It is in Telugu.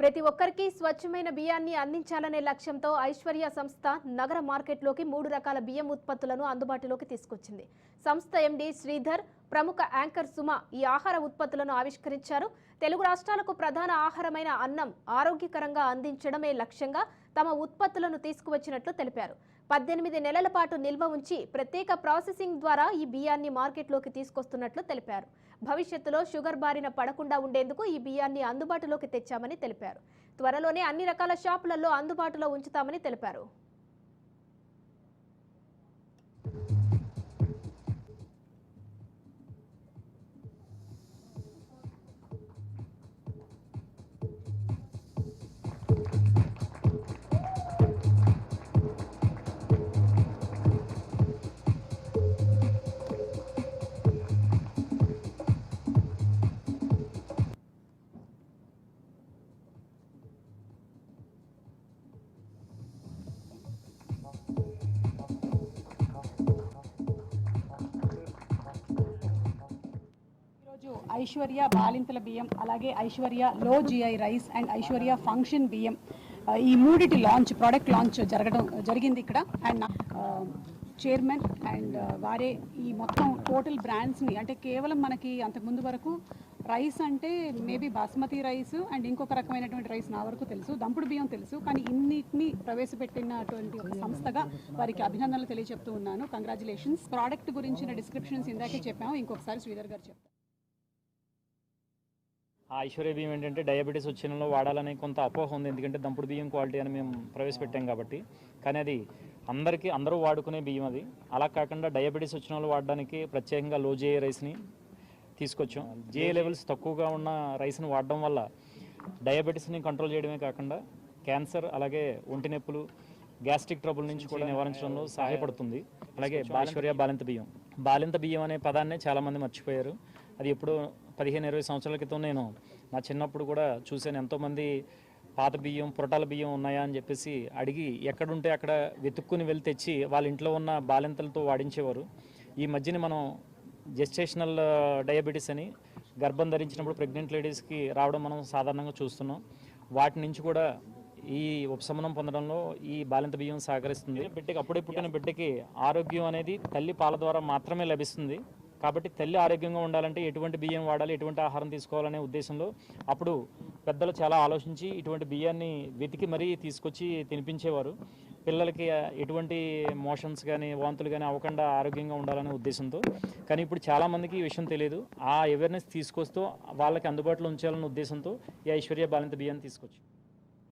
ప్రతి ఒక్కరికి స్వచ్ఛమైన బియ్యాన్ని అందించాలనే లక్ష్యంతో ఐశ్వర్య సంస్థ నగర మార్కెట్లోకి మూడు రకాల బియ్యం ఉత్పత్తులను అందుబాటులోకి తీసుకొచ్చింది. సంస్థ ఎండి శ్రీధర్ ప్రముఖ యాంకర్ సుమ ఈ ఆహార ఉత్పత్తులను ఆవిష్కరించారు. తెలుగు రాష్ట్రాలకు ప్రధాన ఆహారమైన అన్నం ఆరోగ్యకరంగా అందించడమే లక్ష్యంగా తమ ఉత్పత్తులను తీసుకువచ్చినట్లు తెలిపారు. పద్దెనిమిది నెలల పాటు నిల్వ ఉంచి ప్రత్యేక ప్రాసెసింగ్ ద్వారా ఈ బియ్యాన్ని మార్కెట్లోకి తీసుకొస్తున్నట్లు తెలిపారు. భవిష్యత్తులో షుగర్ బారిన పడకుండా ఉండేందుకు ఈ బియ్యాన్ని అందుబాటులోకి తెచ్చామని తెలిపారు. త్వరలోనే అన్ని రకాల షాపులలో అందుబాటులో ఉంచుతామని తెలిపారు. ఐశ్వర్య బాలింతల బియ్యం అలాగే Aishwarya low GI rice and Aishwarya function బియ్యం. ఈ మూడిటి లాంచ్ ప్రోడక్ట్ లాంచ్ జరగడం జరిగింది ఇక్కడ. అండ్ చైర్మన్ అండ్ వారే ఈ మొత్తం టోటల్ బ్రాండ్స్ని అంటే కేవలం మనకి అంతకుముందు వరకు రైస్ అంటే మేబీ బాస్మతి రైస్ అండ్ ఇంకొక రకమైనటువంటి రైస్ నా వరకు తెలుసు దంపుడు బియ్యం తెలుసు కానీ ఇన్నిటిని ప్రవేశపెట్టినటువంటి ఒక సంస్థగా వారికి అభినందనలు తెలియజెప్తూ ఉన్నాను. కంగ్రాచులేషన్స్ ప్రోడక్ట్ గురించిన డిస్క్రిప్షన్స్ ఇందాకే చెప్పాము. ఇంకొకసారి శ్రీధర్ గారు చెప్తాను ఆ ఐశ్వర్య బియ్యం ఏంటంటే డయాబెటీస్ వచ్చిన వాడాలని కొంత అపోహ ఉంది. ఎందుకంటే దంపుడు బియ్యం క్వాలిటీ అని మేము ప్రవేశపెట్టాం కాబట్టి. కానీ అది అందరికీ అందరూ వాడుకునే బియ్యం అది. అలా కాకుండా డయాబెటీస్ వచ్చిన వాళ్ళు వాడడానికి ప్రత్యేకంగా లో జే రైస్ని తీసుకొచ్చాం. జే లెవెల్స్ తక్కువగా ఉన్న రైస్ని వాడడం వల్ల డయాబెటీస్ని కంట్రోల్ చేయడమే కాకుండా క్యాన్సర్ అలాగే ఒంటి నొప్పులు గ్యాస్ట్రిక్ ట్రబుల్ నుంచి కూడా నివారించడంలో సహాయపడుతుంది. అలాగే ఐశ్వర్య బాలింత బియ్యం. బాలింత బియ్యం అనే పదాన్నే చాలామంది మర్చిపోయారు. అది ఎప్పుడో పదిహేను ఇరవై సంవత్సరాల క్రితం నేను నా చిన్నప్పుడు కూడా చూశాను. ఎంతోమంది పాత బియ్యం పురటాల బియ్యం ఉన్నాయా అని చెప్పేసి అడిగి ఎక్కడుంటే అక్కడ వెతుక్కుని వెళ్ళి తెచ్చి వాళ్ళ ఇంట్లో ఉన్న బాలింతలతో వాడించేవారు. ఈ మధ్యన మనం జెస్టేషనల్ డయాబెటీస్ అని గర్భం ధరించినప్పుడు ప్రెగ్నెంట్ లేడీస్కి రావడం మనం సాధారణంగా చూస్తున్నాం. వాటి నుంచి కూడా ఈ ఉపశమనం పొందడంలో ఈ బాలింత బియ్యం సహకరిస్తుంది. బిడ్డకి అప్పుడే పుట్టిన బిడ్డకి ఆరోగ్యం అనేది తల్లి పాల ద్వారా మాత్రమే లభిస్తుంది. కాబట్టి తల్లి ఆరోగ్యంగా ఉండాలంటే ఎటువంటి బియ్యం వాడాలి ఎటువంటి ఆహారం తీసుకోవాలనే ఉద్దేశంలో అప్పుడు పెద్దలు చాలా ఆలోచించి ఇటువంటి బియ్యాన్ని వెతికి మరీ తీసుకొచ్చి తినిపించేవారు. పిల్లలకి ఎటువంటి మోషన్స్ కానీ వాంతులు కానీ అవ్వకుండా ఆరోగ్యంగా ఉండాలనే ఉద్దేశంతో. కానీ ఇప్పుడు చాలామందికి ఈ విషయం తెలియదు. ఆ అవేర్నెస్ తీసుకొస్తూ వాళ్ళకి అందుబాటులో ఉంచాలనే ఉద్దేశంతో ఈ ఐశ్వర్య బాలింత బియ్యాన్ని తీసుకొచ్చి.